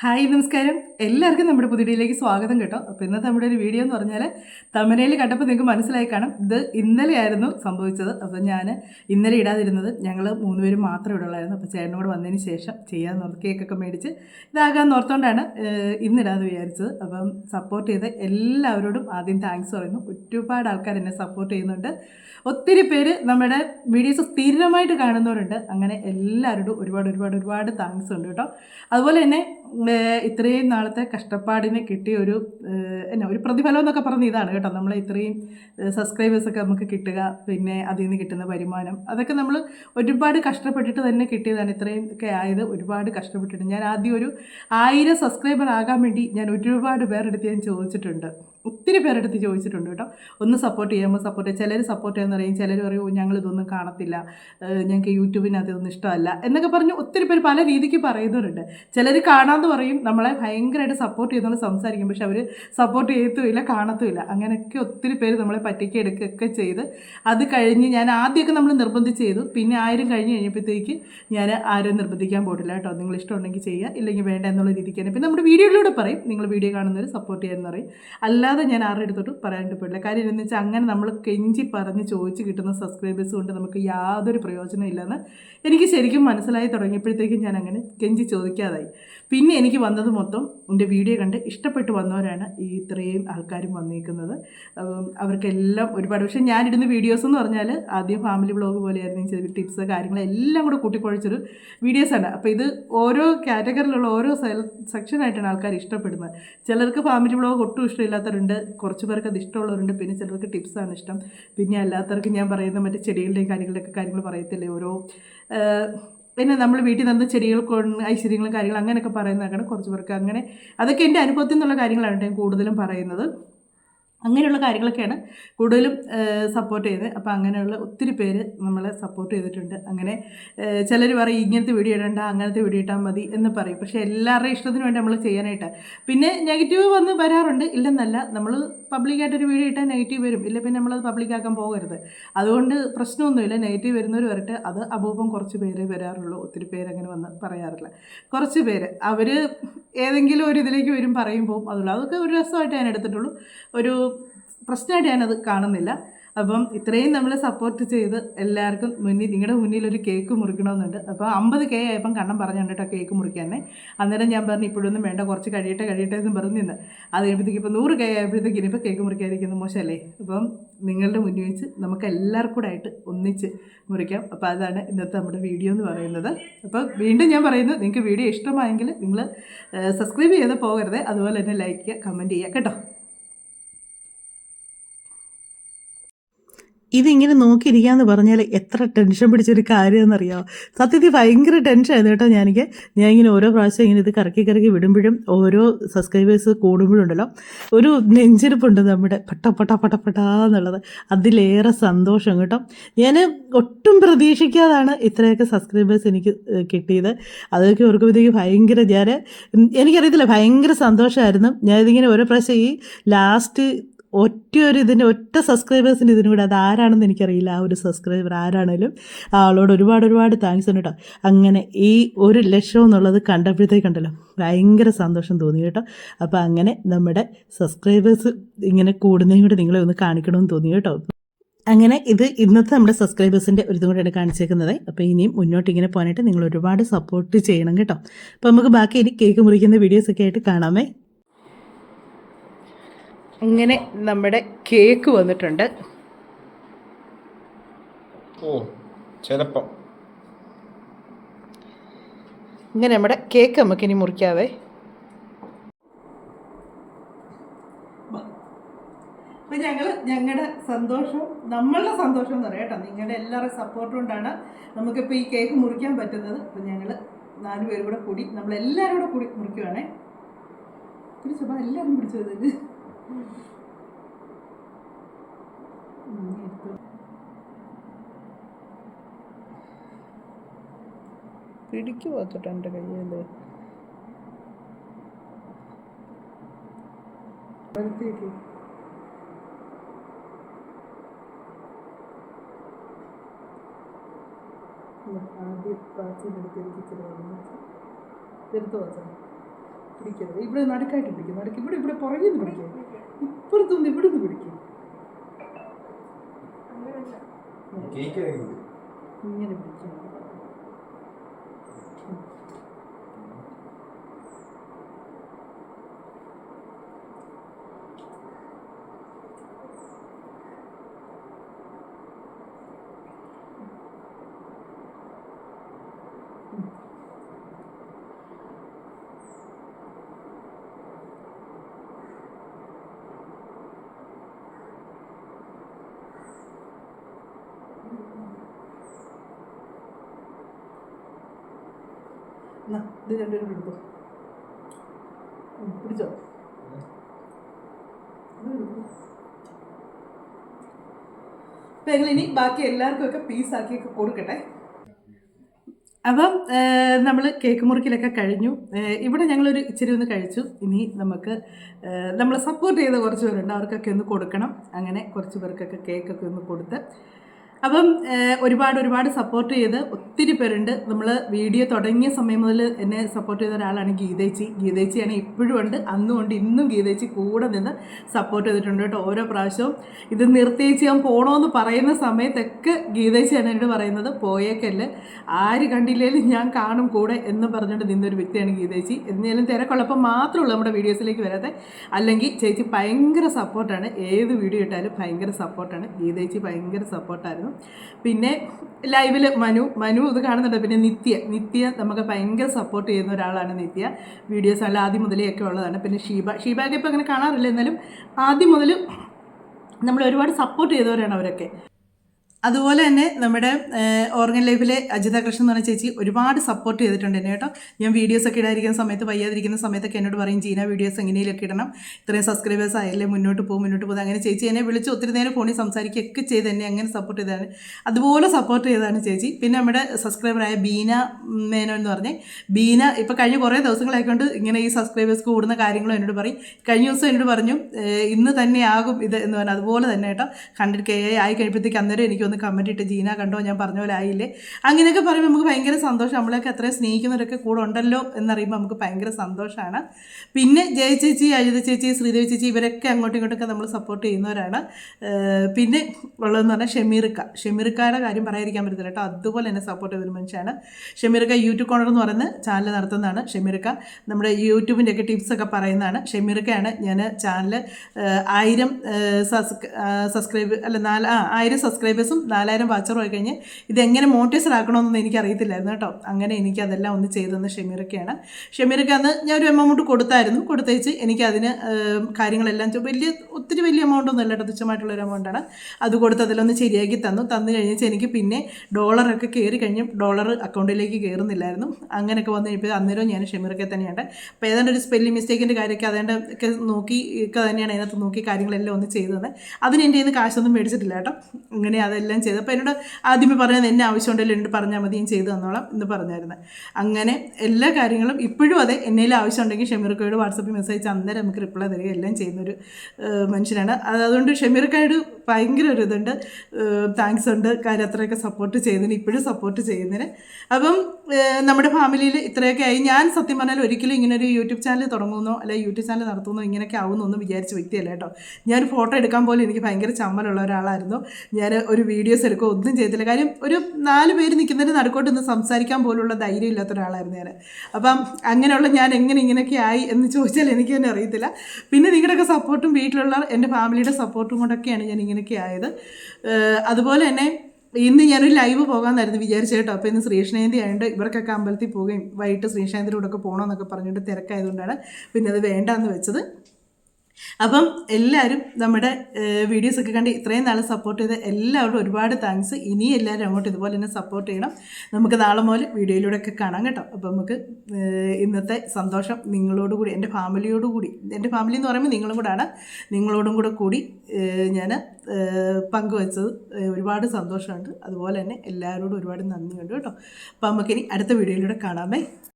Hi നമസ്കാരം. എല്ലാവർക്കും നമ്മുടെ പുതിയയിലേക്ക് സ്വാഗതം കേട്ടോ. അപ്പോൾ ഇന്നത്തെ നമ്മുടെ ഒരു വീഡിയോ എന്ന് പറഞ്ഞാൽ തമിഴയിൽ കണ്ടപ്പോൾ നിങ്ങൾക്ക് മനസ്സിലായി കാണും. ഇത് ഇന്നലെയായിരുന്നു സംഭവിച്ചത്. അപ്പോൾ ഞാൻ ഇന്നലെ ഇടാതിരുന്നത് ഞങ്ങൾ മൂന്നുപേരും മാത്രമേ ഇടുള്ളായിരുന്നു. അപ്പോൾ ചേട്ടനോട് വന്നതിന് ശേഷം ചെയ്യാമെന്ന് ഓർത്ത് കേക്കൊക്കെ മേടിച്ച് ഇതാകാൻ ഓർത്തുകൊണ്ടാണ് ഇന്നിടാന്ന് വിചാരിച്ചത്. അപ്പം സപ്പോർട്ട് ചെയ്ത എല്ലാവരോടും ആദ്യം താങ്ക്സ് പറയുന്നു. ഒരുപാട് ആൾക്കാർ എന്നെ സപ്പോർട്ട് ചെയ്യുന്നുണ്ട്. ഒത്തിരി പേര് നമ്മുടെ വീഡിയോസ് സ്ഥിരമായിട്ട് കാണുന്നവരുണ്ട്. അങ്ങനെ എല്ലാവരോടും ഒരുപാട് ഒരുപാട് ഒരുപാട് താങ്ക്സ് ഉണ്ട് കേട്ടോ. അതുപോലെ തന്നെ ഇത്രയും നാളത്തെ കഷ്ടപ്പാടിന് കിട്ടിയ ഒരു എന്നാ ഒരു പ്രതിഫലം എന്നൊക്കെ പറഞ്ഞ ഇതാണ് കേട്ടോ. നമ്മൾ ഇത്രയും സബ്സ്ക്രൈബേഴ്സൊക്കെ നമുക്ക് കിട്ടുക പിന്നെ അതിൽ നിന്ന് കിട്ടുന്ന വരുമാനം. അതൊക്കെ നമ്മൾ ഒരുപാട് കഷ്ടപ്പെട്ടിട്ട് തന്നെ കിട്ടിയതാണ്. ഇത്രയും ഒക്കെ ആയത് ഒരുപാട് കഷ്ടപ്പെട്ടിട്ട്. ഞാൻ ആദ്യം ഒരു ആയിരം സബ്സ്ക്രൈബർ ആകാൻ വേണ്ടി ഞാൻ ഒരുപാട് പേരെടുത്ത് ഞാൻ ചോദിച്ചിട്ടുണ്ട്. ഒത്തിരി പേരെടുത്ത് ചോദിച്ചിട്ടുണ്ട് കേട്ടോ. ഒന്ന് സപ്പോർട്ട് ചെയ്യുമ്പോൾ സപ്പോർട്ട് ചിലർ സപ്പോർട്ട് ചെയ്യുന്ന പറയും ചിലർ പറയും ഞങ്ങൾ ഇതൊന്നും കാണത്തില്ല. ഞങ്ങൾക്ക് യൂട്യൂബിനകത്ത് ഇതൊന്നും ഇഷ്ടമല്ല. എന്നൊക്കെ പറഞ്ഞ് ഒത്തിരി പേര് പല രീതിക്ക് പറയുന്നവരുണ്ട്. ചിലർ കാണാമെന്ന് പറയും നമ്മളെ ഭയങ്കരമായിട്ട് സപ്പോർട്ട് ചെയ്യുന്നവർ സംസാരിക്കും. പക്ഷെ അവർ സപ്പോർട്ട് ചെയ്യത്തുമില്ല കാണത്തുമില്ല. അങ്ങനെയൊക്കെ ഒത്തിരി പേര് നമ്മളെ പറ്റിക്ക് എടുക്കുകയൊക്കെ ചെയ്ത് അത് കഴിഞ്ഞ് ഞാൻ ആദ്യമൊക്കെ നമ്മൾ നിർബന്ധിച്ച് ചെയ്തു. പിന്നെ ആയിരം കഴിഞ്ഞ് കഴിഞ്ഞപ്പോഴത്തേക്ക് ഞാൻ ആരും നിർബന്ധിക്കാൻ പോയിട്ടില്ല കേട്ടോ. നിങ്ങൾ ഇഷ്ടമുണ്ടെങ്കിൽ ചെയ്യുക ഇല്ലെങ്കിൽ വേണ്ട എന്നുള്ള രീതിക്ക് തന്നെ. പിന്നെ നമ്മുടെ വീഡിയോയിലൂടെ പറയും നിങ്ങൾ വീഡിയോ കാണുന്നവർ സപ്പോർട്ട് ചെയ്യാമെന്ന് പറയും. അല്ലാതെ ഞാൻ ആരുടെ അടുത്തോട്ട് പറയാനായിട്ട് പോയില്ല കാര്യം എന്താണെന്ന് വെച്ചാൽ അങ്ങനെ നമ്മൾ കെഞ്ചി പറഞ്ഞ് ചോദിച്ച് കിട്ടുന്ന സബ്സ്ക്രൈബേഴ്സ് കൊണ്ട് നമുക്ക് യാതൊരു പ്രയോജനം ഇല്ലെന്ന് എനിക്ക് ശരിക്കും മനസ്സിലായി തുടങ്ങിയപ്പോഴത്തേക്കും ഞാൻ അങ്ങനെ കെഞ്ചി ചോദിക്കാതായി. പിന്നെ എനിക്ക് വന്നത് മൊത്തം എന്റെ വീഡിയോ കണ്ട് ഇഷ്ടപ്പെട്ട് വന്നവരാണ് ഈ ഇത്രയും ആൾക്കാരും വന്നിരിക്കുന്നത് അവർക്കെല്ലാം ഒരുപാട് പക്ഷേ ഞാനിടുന്ന വീഡിയോസ് എന്ന് പറഞ്ഞാൽ ആദ്യം ഫാമിലി ബ്ലോഗ് പോലെയായിരുന്നു ചെറിയ ടിപ്സ് കാര്യങ്ങൾ എല്ലാം കൂടെ കൂട്ടിക്കുഴച്ചൊരു വീഡിയോസാണ് അപ്പോൾ ഇത് ഓരോ കാറ്റഗറിയിലുള്ള ഓരോ സെക്ഷനായിട്ടാണ് ആൾക്കാർ ഇഷ്ടപ്പെടുന്നത്. ചിലർക്ക് ഫാമിലി ബ്ലോഗ് ഒട്ടും ഇഷ്ടമില്ലാത്തവരുണ്ട് കുറച്ച് പേർക്ക് അത് ഇഷ്ടമുള്ളവരുണ്ട് പിന്നെ ചിലർക്ക് ടിപ്സാണ് ഇഷ്ടം. പിന്നെ അല്ലാത്തവർക്ക് ഞാൻ പറയുന്ന മറ്റേ ചെടികളുടെയും കാര്യങ്ങളുടെയൊക്കെ കാര്യങ്ങൾ പറയത്തില്ലേ ഓരോ പിന്നെ നമ്മൾ വീട്ടിൽ നിന്ന് ചെടികൾ ഐശ്വര്യങ്ങളും കാര്യങ്ങളും അങ്ങനെയൊക്കെ പറയുന്നതാണ് കുറച്ച് പേർക്ക് അങ്ങനെ അതൊക്കെ എന്റെ അനുഭവത്തിൽ നിന്നുള്ള കാര്യങ്ങളാണ് ഞാൻ കൂടുതലും പറയുന്നത്. അങ്ങനെയുള്ള കാര്യങ്ങളൊക്കെയാണ് കൂടുതലും സപ്പോർട്ട് ചെയ്തത്. അപ്പോൾ അങ്ങനെയുള്ള ഒത്തിരി പേര് നമ്മളെ സപ്പോർട്ട് ചെയ്തിട്ടുണ്ട്. അങ്ങനെ ചിലർ പറയും ഇങ്ങനത്തെ വീഡിയോ ഇടണ്ട അങ്ങനത്തെ വീഡിയോ ഇട്ടാൽ മതി എന്ന് പറയും. പക്ഷേ എല്ലാവരുടെയും ഇഷ്ടത്തിന് വേണ്ടി നമ്മൾ ചെയ്യാനായിട്ട്. പിന്നെ നെഗറ്റീവ് വന്ന് വരാറുണ്ട്. ഇല്ലെന്നല്ല നമ്മൾ പബ്ലിക്കായിട്ടൊരു വീഡിയോ ഇട്ടാൽ നെഗറ്റീവ് വരും. ഇല്ല പിന്നെ നമ്മളത് പബ്ലിക്കാക്കാൻ പോകരുത്. അതുകൊണ്ട് പ്രശ്നമൊന്നുമില്ല. നെഗറ്റീവ് വരുന്നവർ വരട്ടെ. അത് അപൂപം കുറച്ച് പേര് വരാറുള്ളൂ. ഒത്തിരി പേര് അങ്ങനെ വന്ന് പറയാറില്ല. കുറച്ച് പേര്. അവർ ഏതെങ്കിലും ഒരു ഇതിലേക്ക് വരും പറയുമ്പോൾ അതുള്ളൂ. അതൊക്കെ ഒരു രസമായിട്ട് ഞാൻ എടുത്തിട്ടുള്ളൂ. ഒരു പ്രശ്നമായിട്ട് ഞാനത് കാണുന്നില്ല. അപ്പം ഇത്രയും നമ്മൾ സപ്പോർട്ട് ചെയ്ത് എല്ലാവർക്കും മുന്നിൽ നിങ്ങളുടെ മുന്നിൽ ഒരു കേക്ക് മുറിക്കണമെന്നുണ്ട്. അപ്പോൾ അമ്പത് കെ ആയപ്പം കണ്ണം പറഞ്ഞാണ് കേട്ടോ കേക്ക് മുറിക്കാനെ. അന്നേരം ഞാൻ പറഞ്ഞു ഇപ്പോഴൊന്നും വേണ്ട കുറച്ച് കഴിയട്ടെ കഴിയട്ടെ എന്ന് പറഞ്ഞു നിന്ന്. അത് കഴിയുമ്പോഴത്തേക്ക് ഇപ്പോൾ നൂറ് കെ ആയപ്പോഴത്തേക്ക് ഇനിയിപ്പോൾ കേക്ക് മുറിക്കാതിരിക്കുന്നത് മോശമല്ലേ? അപ്പം നിങ്ങളുടെ മുന്നിൽ വെച്ച് നമുക്ക് എല്ലാവർക്കും കൂടെ ആയിട്ട് ഒന്നിച്ച് മുറിക്കാം. അപ്പോൾ അതാണ് ഇന്നത്തെ നമ്മുടെ വീഡിയോ എന്ന് പറയുന്നത്. അപ്പോൾ വീണ്ടും ഞാൻ പറയുന്നു നിങ്ങൾക്ക് വീഡിയോ ഇഷ്ടമായെങ്കിൽ നിങ്ങൾ സബ്സ്ക്രൈബ് ചെയ്ത് പോകരുത്. അതുപോലെ തന്നെ ലൈക്ക് ചെയ്യുക കമന്റ് ചെയ്യുക കേട്ടോ? ഇതിങ്ങനെ നോക്കിയിരിക്കാന്ന് പറഞ്ഞാൽ എത്ര ടെൻഷൻ പിടിച്ചൊരു കാര്യമെന്നറിയാമോ സത്യത്തിൽ ഭയങ്കര ടെൻഷനായിരുന്നു കേട്ടോ ഞാനെനിക്ക് ഞാൻ ഇങ്ങനെ ഓരോ പ്രാവശ്യം ഇങ്ങനെ ഇത് കറക്കി കറക്കി വിടുമ്പോഴും ഓരോ സബ്സ്ക്രൈബേഴ്സ് കൂടുമ്പോഴുണ്ടല്ലോ ഒരു നെഞ്ചിരിപ്പുണ്ട് നമ്മുടെ പട്ട പട്ട പട്ട അതിലേറെ സന്തോഷം കേട്ടോ. ഞാൻ ഒട്ടും പ്രതീക്ഷിക്കാതാണ് ഇത്രയൊക്കെ സബ്സ്ക്രൈബേഴ്സ് എനിക്ക് കിട്ടിയത്. അതൊക്കെ ഓർക്കുമ്പോഴത്തേക്ക് ഭയങ്കര ഞാൻ എനിക്കറിയത്തില്ല ഭയങ്കര സന്തോഷമായിരുന്നു ഞാനിതിങ്ങനെ ഓരോ പ്രാവശ്യം ഈ ലാസ്റ്റ് ഒറ്റ ഒരു ഇതിന് ഒറ്റ സബ്സ്ക്രൈബേഴ്സിന്റെ ഇതിനും കൂടെ അത് ആരാണെന്ന് എനിക്കറിയില്ല. ആ ഒരു സബ്സ്ക്രൈബർ ആരാണേലും ആളോട് ഒരുപാട് ഒരുപാട് താങ്ക്സ് ഉണ്ട് കേട്ടോ അങ്ങനെ ഈ ഒരു ലക്ഷം എന്നുള്ളത് കണ്ടപ്പോഴത്തേക്കുണ്ടല്ലോ ഭയങ്കര സന്തോഷം തോന്നി കേട്ടോ. അപ്പോൾ അങ്ങനെ നമ്മുടെ സബ്സ്ക്രൈബേഴ്സ് ഇങ്ങനെ കൂടുന്നതും കൂടെ നിങ്ങളെ ഒന്ന് കാണിക്കണമെന്ന് തോന്നി കേട്ടോ. അങ്ങനെ ഇത് ഇന്നത്തെ നമ്മുടെ സബ്സ്ക്രൈബേഴ്സിന്റെ ഒരു ഇതും കൂടെയാണ് കാണിച്ചേക്കുന്നത്. അപ്പോൾ ഇനിയും മുന്നോട്ട് ഇങ്ങനെ പോകാനായിട്ട് നിങ്ങൾ ഒരുപാട് സപ്പോർട്ട് ചെയ്യണം കേട്ടോ. അപ്പോൾ നമുക്ക് ബാക്കി ഇനി കേക്ക് മുറിക്കുന്ന വീഡിയോസൊക്കെ ആയിട്ട് കാണാമേ. ഇങ്ങനെ നമ്മുടെ കേക്ക് വന്നിട്ടുണ്ട്. ഓ ചിലപ്പം. ഇങ്ങനെ നമ്മുടെ കേക്ക് നമുക്കിനി മുറിക്കാവേ. അപ്പം ഞങ്ങൾ ഞങ്ങളുടെ സന്തോഷം നമ്മളുടെ സന്തോഷം എന്ന് പറയാം കേട്ടോ. നിങ്ങളുടെ എല്ലാവരുടെ സപ്പോർട്ട് കൊണ്ടാണ് നമുക്കിപ്പോൾ ഈ കേക്ക് മുറിക്കാൻ പറ്റുന്നത്. അപ്പം ഞങ്ങൾ നാല് പേരും കൂടെ കൂടി നമ്മളെല്ലാവരും കൂടെ കൂടി മുറിക്കുവാണേ. പിടിച്ചപ്പോൾ എല്ലാവരും പിടിച്ചത് ഇത് ഉം, എടുത്തു. പിടിക്ക് പോകത്തോട്ടെ എന്റെ കയ്യിൽ ഇവിടെ നടുക്കായിട്ട് പിടിക്കും നടുക്ക് ഇവിടെ ഇവിടെ പുറകിൽ നിന്ന് പിടിക്കും. ഇപ്പുറത്തുനിന്ന് ഇവിടുന്ന് നിന്ന് പിടിക്കും കേക്ക് ഇങ്ങനെ പിടിക്കും എന്നാ ഇത് രണ്ടുപേരും എടുത്തോ. പിടിച്ചോ. ഞങ്ങൾ ഇനി ബാക്കി എല്ലാവർക്കും ഒക്കെ പീസാക്കിയൊക്കെ കൊടുക്കട്ടെ. അപ്പം നമ്മൾ കേക്ക് മുറിക്കലൊക്കെ കഴിഞ്ഞു. ഇവിടെ ഞങ്ങളൊരു ഇച്ചിരി ഒന്ന് കഴിച്ചു. ഇനി നമുക്ക് നമ്മൾ സപ്പോർട്ട് ചെയ്ത കുറച്ച് പേരുണ്ട്. അവർക്കൊക്കെ ഒന്ന് കൊടുക്കണം. അങ്ങനെ കുറച്ച് പേർക്കൊക്കെ കേക്കൊക്കെ ഒന്ന് കൊടുത്ത് അപ്പം ഒരുപാട് ഒരുപാട് സപ്പോർട്ട് ചെയ്ത് ഒത്തിരി പേരുണ്ട്. നമ്മൾ വീഡിയോ തുടങ്ങിയ സമയം മുതൽ എന്നെ സപ്പോർട്ട് ചെയ്ത ഒരാളാണ് ഗീതേച്ചി. ഗീതേച്ചിയാണ് ഇപ്പോഴും ഉണ്ട്. അന്നും ഉണ്ട് ഇന്നും ഗീതേച്ചി കൂടെ നിന്ന് സപ്പോർട്ട് ചെയ്തിട്ടുണ്ട് കേട്ടോ ഓരോ പ്രാവശ്യവും. ഇത് നിർത്തിയേച്ചി ഞാൻ പോകണമെന്ന് പറയുന്ന സമയത്തൊക്കെ ഗീതേച്ചിയാണ് എന്നോട് പറയുന്നത് പോയേക്കല്ല്. ആര് കണ്ടില്ലേലും ഞാൻ കാണും കൂടെ എന്ന് പറഞ്ഞുകൊണ്ട് നിന്നൊരു വ്യക്തിയാണ് ഗീതേച്ചി. എന്നാലും തിരക്കുള്ളപ്പോൾ മാത്രമേ ഉള്ളൂ നമ്മുടെ വീഡിയോസിലേക്ക് വരാതെ അല്ലെങ്കിൽ ചേച്ചി ഭയങ്കര സപ്പോർട്ടാണ് ഏത് വീഡിയോ ഇട്ടാലും ഭയങ്കര സപ്പോർട്ടാണ് ഗീതേച്ചി ഭയങ്കര സപ്പോർട്ടായിരുന്നു പിന്നെ ലൈവിൽ മനു മനു ഇത് കാണുന്നുണ്ട്. പിന്നെ നിത്യ നിത്യ നമുക്ക് ഭയങ്കര സപ്പോർട്ട് ചെയ്യുന്ന ഒരാളാണ് നിത്യ. വീഡിയോസ് അല്ല ആദ്യം മുതലേ ഒക്കെ ഉള്ളതാണ്. പിന്നെ ഷീബ ഷീബയൊക്കെ ഇപ്പോൾ അങ്ങനെ കാണാറില്ല. എന്നാലും ആദ്യം മുതൽ നമ്മൾ ഒരുപാട് സപ്പോർട്ട് ചെയ്തവരാണ് അവരൊക്കെ. അതുപോലെ തന്നെ നമ്മുടെ ഓർഗൻ ലൈഫിലെ അജിത കൃഷ്ണൻ എന്ന് പറഞ്ഞ ചേച്ചി ഒരുപാട് സപ്പോർട്ട് ചെയ്തിട്ടുണ്ട് എന്നെ കേട്ടോ. ഞാൻ വീഡിയോസൊക്കെ ഇടാതിരിക്കുന്ന സമയത്ത് വയ്യാതിരിക്കുന്ന സമയത്തൊക്കെ എന്നോട് പറയും ജീന വീഡിയോസ് എങ്ങനെയൊക്കെ ഇടണം. ഇത്രയും സബ്സ്ക്രൈബേഴ്സ് ആയല്ലേ മുന്നോട്ട് പോകും മുന്നോട്ട് പോകും. അങ്ങനെ ചേച്ചി എന്നെ വിളിച്ച് ഒത്തിരി നേരം ഫോണിൽ സംസാരിക്കുകയൊക്കെ ചെയ്ത് എന്നെ അങ്ങനെ സപ്പോർട്ട് ചെയ്തതാണ്. അതുപോലെ സപ്പോർട്ട് ചെയ്തതാണ് ചേച്ചി. പിന്നെ നമ്മുടെ സബ്സ്ക്രൈബറായ ബീന മേനോ എന്ന് പറഞ്ഞ്. ബീന ഇപ്പോൾ കഴിഞ്ഞ കുറേ ദിവസങ്ങളായിക്കൊണ്ട് ഇങ്ങനെ ഈ സബ്സ്ക്രൈബേഴ്സ് കൂടുന്ന കാര്യങ്ങളും എന്നോട് പറയും. കഴിഞ്ഞ ദിവസം എന്നോട് പറഞ്ഞു ഇന്ന് തന്നെയാകും ഇത് എന്ന് പറഞ്ഞാൽ അതുപോലെ തന്നെ കേട്ടോ. ഹൺഡ്രഡ് കെ ആയി കഴിയുമ്പോഴത്തേക്ക് അന്നേരം എനിക്കൊന്ന് കമന്റ് ഇട്ട് ജീന കണ്ടോ? ഞാൻ പറഞ്ഞ പോലെ ആയില്ലേ? അങ്ങനെയൊക്കെ പറയുമ്പോൾ നമുക്ക് ഭയങ്കര സന്തോഷം. നമ്മളെയൊക്കെ അത്രയും സ്നേഹിക്കുന്നവരൊക്കെ കൂടെ ഉണ്ടല്ലോ എന്നറിയുമ്പോൾ നമുക്ക് ഭയങ്കര സന്തോഷമാണ് പിന്നെ ജയ ചേച്ചി അജിത ചേച്ചി ശ്രീദേവി ചേച്ചി ഇവരൊക്കെ അങ്ങോട്ടും ഇങ്ങോട്ടൊക്കെ നമ്മൾ സപ്പോർട്ട് ചെയ്യുന്നവരാണ്. പിന്നെ ഉള്ളതെന്ന് പറഞ്ഞാൽ ഷെമീർക്ക. ഷെമീർക്കയുടെ കാര്യം പറയാതിരിക്കാൻ പറ്റത്തില്ല കേട്ടോ. അതുപോലെ തന്നെ സപ്പോർട്ട് ചെയ്തൊരു മനുഷ്യനാണ്. ഷെമീർക്ക യൂട്യൂബ് കോണർ എന്ന് പറയുന്ന ചാനൽ നടത്തുന്നതാണ് ഷെമീർക്ക. നമ്മുടെ യൂട്യൂബിന്റെ ഒക്കെ ടിപ്സൊക്കെ പറയുന്നതാണ് ഷെമീർക്കയാണ്. ഞാൻ ചാനൽ ആയിരം സബ്സ്ക്രൈബ് അല്ല നാല് ആ ആയിരം സബ്സ്ക്രൈബേഴ്സും നാലായിരം വാച്ചറും ആയി കഴിഞ്ഞ് ഇതെങ്ങനെ മോട്ടിവേഷൻ ആക്കണമെന്നൊന്നും എനിക്ക് അറിയത്തില്ലായിരുന്നു കേട്ടോ. അങ്ങനെ എനിക്ക് അതെല്ലാം ഒന്ന് ചെയ്തു തന്ന ഷെമീറൊക്കെയാണ് ഷെമീറൊക്കെ അന്ന് ഞാൻ ഒരു എമൗണ്ട് കൊടുത്തായിരുന്നു. കൊടുത്തേച്ച് എനിക്ക് അതിന് കാര്യങ്ങളെല്ലാം വലിയ ഒത്തിരി വലിയ എമൗണ്ട് ഒന്നും അല്ല കേട്ടോ. തുച്ഛമായിട്ടുള്ള ഒരു എമൗണ്ടാണ് അത് കൊടുത്ത് അതിലൊന്ന് ശരിയാക്കി തന്നു. തന്നു കഴിഞ്ഞാൽ എനിക്ക് പിന്നെ ഡോളറൊക്കെ കയറി കഴിഞ്ഞ് ഡോളർ അക്കൗണ്ടിലേക്ക് കയറുന്നില്ലായിരുന്നു അങ്ങനെയൊക്കെ വന്നു കഴിഞ്ഞപ്പോൾ അന്നേരം ഞാൻ ഷെമീറൊക്കെ തന്നെയാണ് അപ്പോൾ ഏതാണ്ട് ഒരു സ്പെല്ലിംഗ് മിസ്റ്റേക്കിന്റെ കാര്യമൊക്കെ അതേണ്ട ഒക്കെ നോക്കി ഒക്കെ തന്നെയാണ് അതിനകത്ത് നോക്കി കാര്യങ്ങളെല്ലാം ഒന്ന് ചെയ്തത്. അതിന് എന്റെ കാശൊന്നും മേടിച്ചിട്ടില്ല കേട്ടോ. അങ്ങനെ അതെല്ലാം ചെയ്തു. അപ്പോൾ എന്നോട് ആദ്യമേ പറഞ്ഞത് എന്നെ ആവശ്യമുണ്ടെങ്കിൽ എന്നോട് പറഞ്ഞാൽ മതി ഞാൻ ചെയ്തു തന്നോളാം എന്ന് പറഞ്ഞായിരുന്നു. അങ്ങനെ എല്ലാ കാര്യങ്ങളും ഇപ്പോഴും അതെ എന്നേലും ആവശ്യമുണ്ടെങ്കിൽ ഷമീർക്കയോട് വാട്സപ്പിൽ മെസ്സേജ് അന്നേരം നമുക്ക് റിപ്ലൈ തരിക. എല്ലാം ചെയ്യുന്നൊരു മനുഷ്യനാണ്. അത് അതുകൊണ്ട് ഷമീർക്കയോട് ഭയങ്കര ഒരു ഇതുണ്ട്. താങ്ക്സ് ഉണ്ട്. കാര്യം അത്രയൊക്കെ സപ്പോർട്ട് ചെയ്യുന്നതിന് ഇപ്പോഴും സപ്പോർട്ട് ചെയ്യുന്നതിന്. അപ്പം നമ്മുടെ ഫാമിലിയിൽ ഇത്രയൊക്കെ ആയി. ഞാൻ സത്യം പറഞ്ഞാൽ ഒരിക്കലും ഇങ്ങനെ ഒരു യൂട്യൂബ് ചാനൽ തുടങ്ങുന്നോ അല്ലെങ്കിൽ യൂട്യൂബ് ചാനൽ നടത്തുന്നോ ഇങ്ങനെയൊക്കെ ആവുന്നൊന്നും വിചാരിച്ച വ്യക്തിയല്ല കേട്ടോ. ഞാൻ ഫോട്ടോ എടുക്കാൻ പോലും എനിക്ക് ഭയങ്കര ചമ്മലുള്ള ഒരാളായിരുന്നു. ഞാൻ ഒരു വീഡിയോസ് എടുക്കുക ഒന്നും ചെയ്തില്ല. കാര്യം ഒരു നാല് പേര് നിൽക്കുന്നതിന് നടുക്കോട്ട് നിന്ന് സംസാരിക്കാൻ പോലുള്ള ധൈര്യം ഇല്ലാത്ത ഒരാളായിരുന്നു ഞാൻ. അപ്പം അങ്ങനെയുള്ള ഞാൻ എങ്ങനെ ഇങ്ങനെയൊക്കെ ആയി എന്ന് ചോദിച്ചാൽ എനിക്ക് തന്നെ അറിയത്തില്ല. പിന്നെ നിങ്ങളുടെയൊക്കെ സപ്പോർട്ടും വീട്ടിലുള്ള എന്റെ ഫാമിലിയുടെ സപ്പോർട്ടും കൊണ്ടൊക്കെയാണ് ഞാൻ ഇങ്ങനെയൊക്കെ ആയത്. അതുപോലെ തന്നെ ഇന്ന് ഞാനൊരു ലൈവ് പോകാമെന്നായിരുന്നു വിചാരിച്ചേട്ടോ അപ്പോൾ ഇന്ന് ശ്രീകൃഷ്ണജയന്തി ആയതുകൊണ്ട് ഇവർക്കൊക്കെ അമ്പലത്തിൽ പോവുകയും വൈകിട്ട് ശ്രീകൃഷ്ണജയന്തിയുടെ കൂടെ ഒക്കെ പോകണമെന്നൊക്കെ പറഞ്ഞുകൊണ്ട് തിരക്കായതുകൊണ്ടാണ് പിന്നെ അത് വേണ്ടാന്ന് വെച്ചത്. അപ്പം എല്ലാവരും നമ്മുടെ വീഡിയോസ് ഒക്കെ കണ്ട് ഇത്രയും നാൾ സപ്പോർട്ട് ചെയ്ത എല്ലാവരും ഒരുപാട് താങ്ക്സ് ഇനി എല്ലാവരും അങ്ങോട്ട് ഇതുപോലെ തന്നെ സപ്പോർട്ട് ചെയ്യണം. നമുക്ക് നാളെ മുതൽ വീഡിയോയിലൂടെ ഒക്കെ കാണാം കേട്ടോ. അപ്പം നമുക്ക് ഇന്നത്തെ സന്തോഷം നിങ്ങളോടുകൂടി എന്റെ ഫാമിലിയോടുകൂടി എന്റെ ഫാമിലി എന്ന് പറയുമ്പോൾ നിങ്ങളും കൂടാണ് നിങ്ങളോടും കൂടെ കൂടി ഞാൻ പങ്കുവച്ചത് ഒരുപാട് സന്തോഷമുണ്ട്. അതുപോലെ തന്നെ എല്ലാവരോടും ഒരുപാട് നന്ദിയുണ്ട് കേട്ടോ. അപ്പം നമുക്കിനി അടുത്ത വീഡിയോയിലൂടെ കാണാമേ